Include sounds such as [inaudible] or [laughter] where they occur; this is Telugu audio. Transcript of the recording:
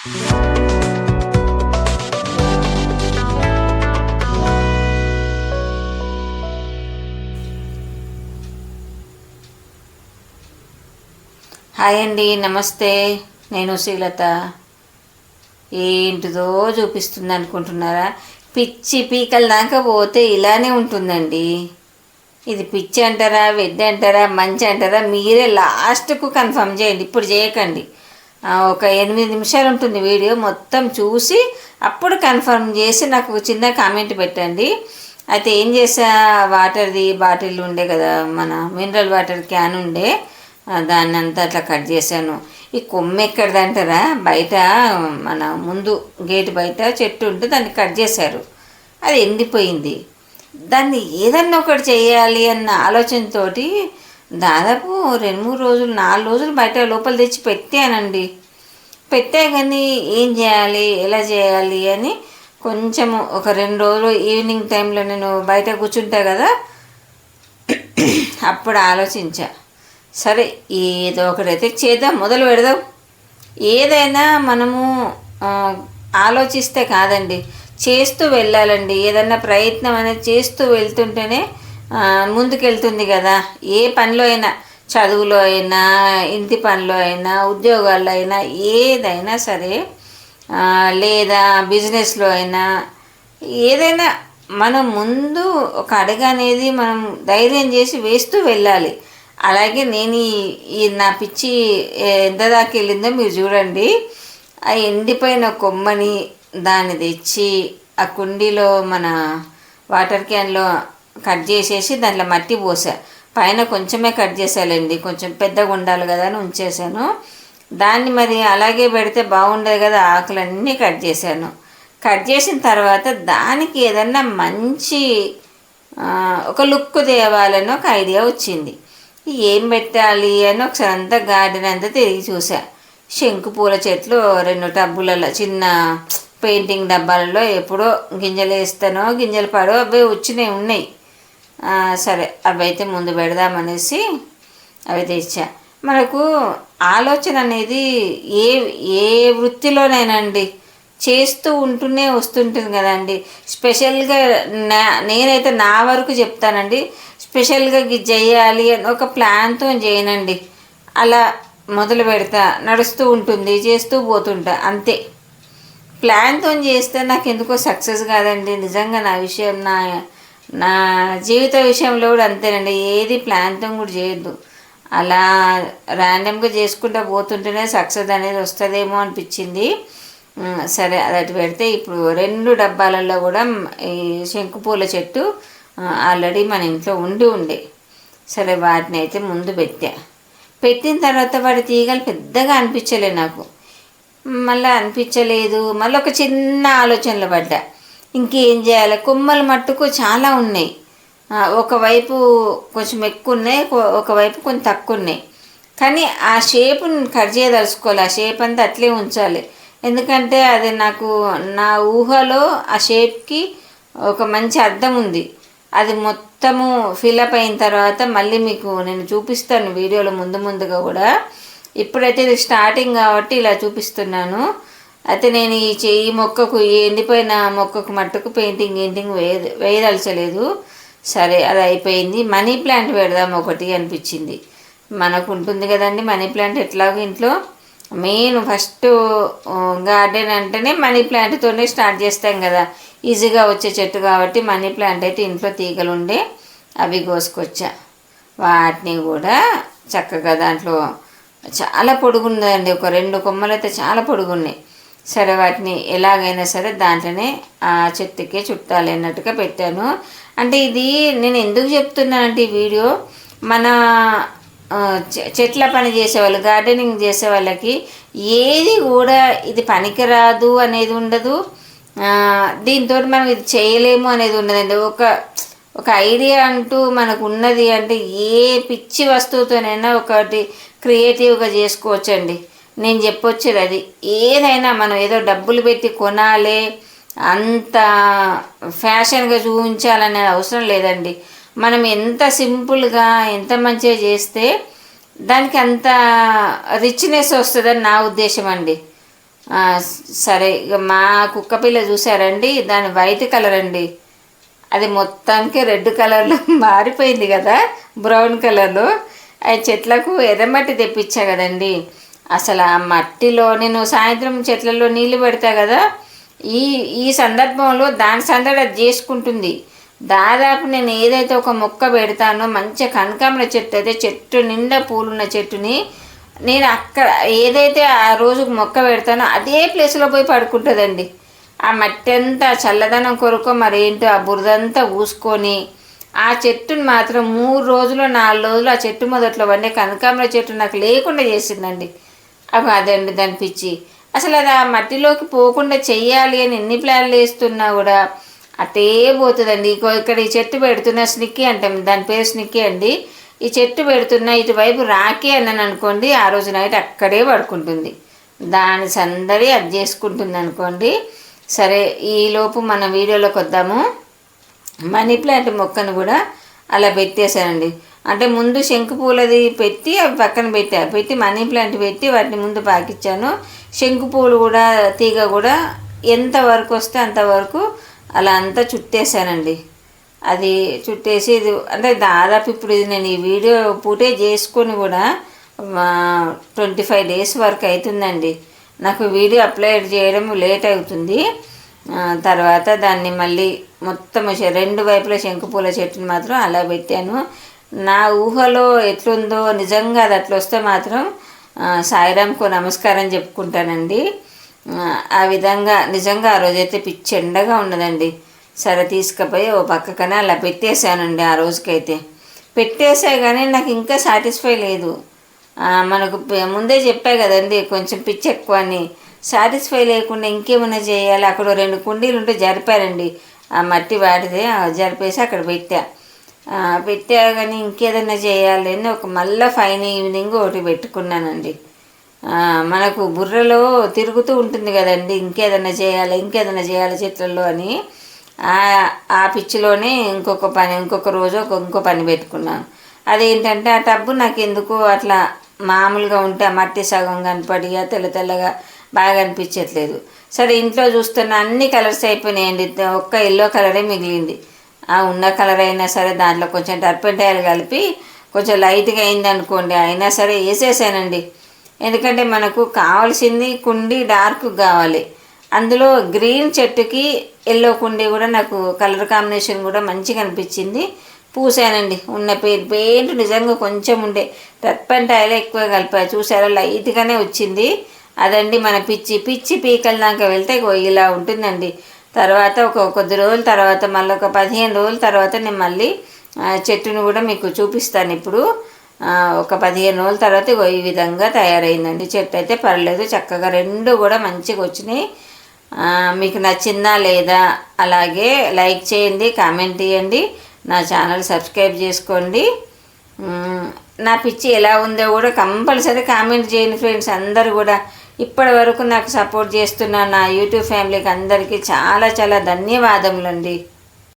హాయ్ అండి నమస్తే. నేను శ్రీలత. ఏంటిదో చూపిస్తుంది అనుకుంటున్నారా? పిచ్చి పీకల దాకా పోతే ఇలానే ఉంటుందండి. ఇది పిచ్చి అంటారా వెడ్డి అంటారా మంచి అంటారా మీరే లాస్ట్కు కన్ఫర్మ్ చేయండి. ఇప్పుడు చేయకండి. ఒక ఎనిమిది నిమిషాలు ఉంటుంది వీడియో మొత్తం చూసి అప్పుడు కన్ఫర్మ్ చేసి నాకు చిన్న కామెంట్ పెట్టండి. అయితే ఏం చేసా? వాటర్ది బాటిల్ ఉండే కదా మన మినరల్ వాటర్ క్యాన్ ఉండే. దాన్ని అంతా అట్లా కట్ చేశాను. ఈ కొమ్మ ఎక్కడిది అంటారా బయట మన ముందు గేట్ బయట చెట్టు ఉంటే దాన్ని కట్ చేశారు. అది ఎండిపోయింది. దాన్ని ఏదన్నా ఒకటి చేయాలి అన్న ఆలోచనతోటి దాదాపు రెండు మూడు రోజులు నాలుగు రోజులు బయట లోపల తెచ్చి పెట్టానండి. పెట్టా కానీ ఏం చేయాలి ఎలా చేయాలి అని కొంచెం ఒక రెండు రోజులు ఈవినింగ్ టైంలో నేను బయట కూర్చుంటా కదా. అప్పుడు ఆలోచించా సరే ఏదో ఒకటైతే చేద్దాం మొదలు పెడదాం. ఏదైనా మనము ఆలోచిస్తే కాదండి చేస్తూ వెళ్ళాలండి. ఏదన్నా ప్రయత్నం అనేది చేస్తూ వెళ్తుంటేనే ముందుకెళ్తుంది కదా. ఏ పనిలో అయినా చదువులో అయినా ఇంటి పనిలో అయినా ఉద్యోగాల్లో అయినా ఏదైనా సరే లేదా బిజినెస్లో అయినా ఏదైనా మనం ముందు ఒక అడుగు అనేది మనం ధైర్యం చేసి వేస్తూ వెళ్ళాలి. అలాగే నేను ఈ ఈ నా పిచ్చి ఎంత దాకా వెళ్ళిందో మీరు చూడండి. ఆ ఎండిపోయిన కొమ్మని దాన్ని తెచ్చి ఆ కుండీలో మన వాటర్ క్యాన్లో కట్ చేసేసి దాంట్లో మట్టి పోసా. పైన కొంచెమే కట్ చేసాలండి. కొంచెం పెద్దగా ఉండాలి కదా అని ఉంచేసాను. దాన్ని మరి అలాగే పెడితే బాగుండదు కదా ఆకులన్నీ కట్ చేశాను. కట్ చేసిన తర్వాత దానికి ఏదన్నా మంచి ఒక లుక్ తేవాలని ఒక ఐడియా వచ్చింది. ఏం పెట్టాలి అని ఒకసారి అంతా గార్డెన్ అంతా తిరిగి చూసా. శంకు పూల చెట్లు రెండు టబ్బులలో చిన్న పెయింటింగ్ డబ్బాలలో ఎప్పుడో గింజలు వేస్తానో గింజలు పడో అవి వచ్చినాయి ఉన్నాయి. సరే అవి అయితే ముందు పెడదామనేసి అవి తెచ్చా. మనకు ఆలోచన అనేది ఏ ఏ వృత్తిలోనైనాండి చేస్తూ ఉంటూనే వస్తుంటుంది కదండి. స్పెషల్గా నా నేనైతే నా వరకు చెప్తానండి. స్పెషల్గా ఇది చేయాలి అని ఒక ప్లాన్తో చేయనండి అలా మొదలు పెడతా నడుస్తూ ఉంటుంది చేస్తూ పోతుంటా అంతే. ప్లాన్తో చేస్తే నాకు ఎందుకో సక్సెస్ కాదండి. నిజంగా నా విషయం నా నా జీవిత విషయంలో కూడా అంతేనండి. ఏది ప్లాన్తో కూడా చేయొద్దు. అలా ర్యాండమ్గా చేసుకుంటూ పోతుంటేనే సక్సెస్ అనేది వస్తుందేమో అనిపించింది. సరే అది పెడితే ఇప్పుడు రెండు డబ్బాలలో కూడా ఈ శంకుపూల చెట్టు ఆల్రెడీ మన ఇంట్లో ఉండి ఉండే. సరే వాటిని అయితే ముందు పెట్టా. పెట్టిన తర్వాత వాడి తీగలు పెద్దగా అనిపించలే నాకు. మళ్ళీ అనిపించలేదు. మళ్ళీ ఒక చిన్న ఆలోచనలు పడ్డా. ఇంకేం చేయాలి? కొమ్మలు మట్టుకు చాలా ఉన్నాయి. ఒకవైపు కొంచెం ఎక్కువ ఉన్నాయి ఒకవైపు కొంచెం తక్కువ ఉన్నాయి కానీ ఆ షేప్ని కట్ చేయదలుచుకోవాలి. ఆ షేప్ అంతా అట్లే ఉంచాలి. ఎందుకంటే అది నాకు నా ఊహలో ఆ షేప్కి ఒక మంచి అర్థం ఉంది. అది మొత్తము ఫిలప్ అయిన తర్వాత మళ్ళీ మీకు నేను చూపిస్తాను వీడియోలో ముందు ముందుగా కూడా. ఇప్పుడైతే ఇది స్టార్టింగ్ కాబట్టి ఇలా చూపిస్తున్నాను. అయితే నేను ఈ చే- ఈ మొక్కకు ఎండిపోయిన మొక్కకు మట్టుకు పెయింటింగ్ గీంటింగ్ వేయ వేయదలచలేదు. సరే అది అయిపోయింది. మనీ ప్లాంట్ పెడదాం ఒకటి అనిపించింది. మనకు ఉంటుంది కదండి మనీ ప్లాంట్ ఎట్లాగో ఇంట్లో. మెయిన్ ఫస్ట్ గార్డెన్ అంటేనే మనీ ప్లాంట్తోనే స్టార్ట్ చేస్తాం కదా. ఈజీగా వచ్చే చెట్టు కాబట్టి మనీ ప్లాంట్ అయితే ఇంట్లో తీగలు ఉండే అవి కోసుకొచ్చా. వాటిని కూడా చక్కగా దాంట్లో చాలా పొడుగుందండి. ఒక రెండు కొమ్మలు అయితే చాలా పొడుగున్నాయి. సరే వాటిని ఎలాగైనా సరే దాంట్లోనే ఆ చెట్టుకే చుట్టాలి అన్నట్టుగా పెట్టాను. అంటే ఇది నేను ఎందుకు చెప్తున్నానంటే ఈ వీడియో మన చె- చెట్ల పని చేసేవాళ్ళు గార్డెనింగ్ చేసే వాళ్ళకి ఏది కూడా ఇది పనికిరాదు అనేది ఉండదు. దీంతో మనం ఇది చేయలేము అనేది ఉండదండి. ఒక ఒక ఐడియా అంటూ మనకు ఉన్నది అంటే ఏ పిచ్చి వస్తువుతోనైనా ఒకటి క్రియేటివ్గా చేసుకోవచ్చండి. నేను చెప్పొచ్చేది అది. ఏదైనా మనం ఏదో డబ్బులు పెట్టి కొనాలి అంత ఫ్యాషన్గా చూపించాలనే అవసరం లేదండి. మనం ఎంత సింపుల్గా ఎంత మంచిగా చేస్తే దానికి అంత రిచ్నెస్ వస్తుందని నా ఉద్దేశం అండి. సరే ఇక మా కుక్క పిల్ల చూసారండి దాని వైట్ కలర్ అండి. అది మొత్తానికి రెడ్ కలర్లో [laughs] మారిపోయింది కదా బ్రౌన్ కలర్లో. ఆ చెట్లకు ఎర్రమట్టి తెప్పించా కదండి. అసలు ఆ మట్టిలో నేను సాయంత్రం చెట్లలో నీళ్ళు పెడతా కదా ఈ ఈ సందర్భంలో దాని సందడి అది చేసుకుంటుంది. దాదాపు నేను ఏదైతే ఒక మొక్క పెడతానో మంచి కనకాంబర చెట్టు అయితే చెట్టు నిండా పూలున్న చెట్టుని నేను అక్కడ ఏదైతే ఆ రోజు మొక్క పెడతానో అదే ప్లేస్లో పోయి పడుకుంటుందండి. ఆ మట్టి అంతా చల్లదనం కొరకు మరేంటో ఆ బురదంతా ఊసుకొని ఆ చెట్టుని మాత్రం మూడు రోజులు నాలుగు రోజులు ఆ చెట్టు మొదట్లో వండే కనకాంబర చెట్టు నాకు లేకుండా చేసిందండి. అవి అదండి దాని పిచ్చి. అసలు అది ఆ మట్టిలోకి పోకుండా చెయ్యాలి అని ఎన్ని ప్లాన్లు వేస్తున్నా కూడా అట్టే పోతుందండి. ఇక్కడ ఈ చెట్టు పెడుతున్న స్నిక్కి అంటాం దాని పేరు స్నిక్కీ అండి. ఈ చెట్టు పెడుతున్న ఇటువైపు రాకే అన్నాను అనుకోండి ఆ రోజు నైట్ అక్కడే పడుకుంటుంది. దాని సందడి అది చేసుకుంటుంది అనుకోండి. సరే ఈలోపు మన వీడియోలోకి వద్దాము. మనీ ప్లాంట్ మొక్కను కూడా అలా పెట్టేశానండి. అంటే ముందు శంకు పూలది పెట్టి అవి పక్కన పెట్టా. పెట్టి మనీ ప్లాంట్ పెట్టి వాటిని ముందు పాకిచ్చాను. శంకు పూలు కూడా తీగ కూడా ఎంత వరకు వస్తే అంతవరకు అలా అంతా చుట్టేశానండి. అది చుట్టేసి ఇది అంటే దాదాపు ఇప్పుడు ఇది నేను ఈ వీడియో పూటే చేసుకొని కూడా ట్వంటీ ఫైవ్ డేస్ వరకు అవుతుందండి నాకు వీడియో అప్లోడ్ చేయడం లేట్ అవుతుంది. తర్వాత దాన్ని మళ్ళీ మొత్తం రెండు వైపుల శంకుపూల చెట్టుని మాత్రం అలా పెట్టాను. నా ఊహలో ఎట్లుందో నిజంగా అది అట్లా వస్తే మాత్రం సాయిరామ్కు నమస్కారం చెప్పుకుంటానండి. ఆ, విధంగా నిజంగా ఆ రోజైతే పిచ్చి ఎండగా ఉన్నదండి. సరే తీసుకుపోయి ఓ పక్కకనే అలా పెట్టేశానండి ఆ రోజుకైతే. పెట్టేసా కానీ నాకు ఇంకా సాటిస్ఫై లేదు. మనకు ముందే చెప్పా కదండి కొంచెం పిచ్చి ఎక్కువ అని సాటిస్ఫై లేకుండా ఇంకేమైనా చేయాలి? అక్కడ రెండు కుండీలు ఉంటే జరిపారండి. ఆ మట్టి వాటిదే జరిపేసి అక్కడ పెట్టా. పెట్టా కానీ ఇంకేదైనా చేయాలి అని ఒక మళ్ళీ ఫైన్ ఈవినింగ్ ఒకటి పెట్టుకున్నానండి. మనకు బుర్రలో తిరుగుతూ ఉంటుంది కదండి ఇంకేదైనా చేయాలి ఇంకేదైనా చేయాలి చెట్లలో అని. ఆ పిచ్చిలోనే ఇంకొక పని ఇంకొక రోజు ఒక ఇంకో పని పెట్టుకున్నాను. అదేంటంటే ఆ టబ్బు నాకు ఎందుకు అట్లా మామూలుగా ఉంటే ఆ మట్టి సగం కనపడి తెల్ల తెల్లగా బాగా అనిపించట్లేదు. సరే ఇంట్లో చూస్తున్న అన్ని కలర్స్ అయిపోయినాయండి. ఒక్క ఎల్లో కలరే మిగిలింది. ఆ ఉన్న కలర్ అయినా సరే దాంట్లో కొంచెం టర్పెంటాయిల్ కలిపి కొంచెం లైట్గా అయింది అనుకోండి అయినా సరే వేసేసానండి. ఎందుకంటే మనకు కావాల్సింది కుండి డార్క్ కావాలి. అందులో గ్రీన్ చెట్టుకి ఎల్లో కుండి కూడా నాకు కలర్ కాంబినేషన్ కూడా మంచిగా అనిపించింది. పూసానండి. ఉన్న పెయింట్ పెయింట్ నిజంగా కొంచెం ఉండే. టర్పెంట్ ఆయిల్ ఎక్కువ కలిపా. చూసారా? లైట్గానే వచ్చింది. అదండి మన పిచ్చి పిచ్చి పీకల దాకా వెళ్తే ఇలా ఉంటుందండి. తర్వాత ఒక కొద్ది రోజుల తర్వాత మళ్ళీ ఒక పదిహేను రోజుల తర్వాత నేను మళ్ళీ చెట్టును కూడా మీకు చూపిస్తాను ఇప్పుడు. ఒక పదిహేను రోజుల తర్వాత ఈ విధంగా తయారైందండి. చెట్టు అయితే పర్లేదు చక్కగా రెండు కూడా మంచిగా వచ్చినాయి. మీకు నచ్చిందా లేదా అలాగే లైక్ చేయండి కామెంట్ చేయండి నా ఛానల్ సబ్స్క్రైబ్ చేసుకోండి. నా పిచ్చి ఎలా ఉందో కూడా కంపల్సరీ కామెంట్ చేయండి ఫ్రెండ్స్ అందరు కూడా. ఇప్పటి వరకు నాకు సపోర్ట్ చేస్తున్న నా యూట్యూబ్ ఫ్యామిలీకి అందరికీ చాలా చాలా ధన్యవాదములండి.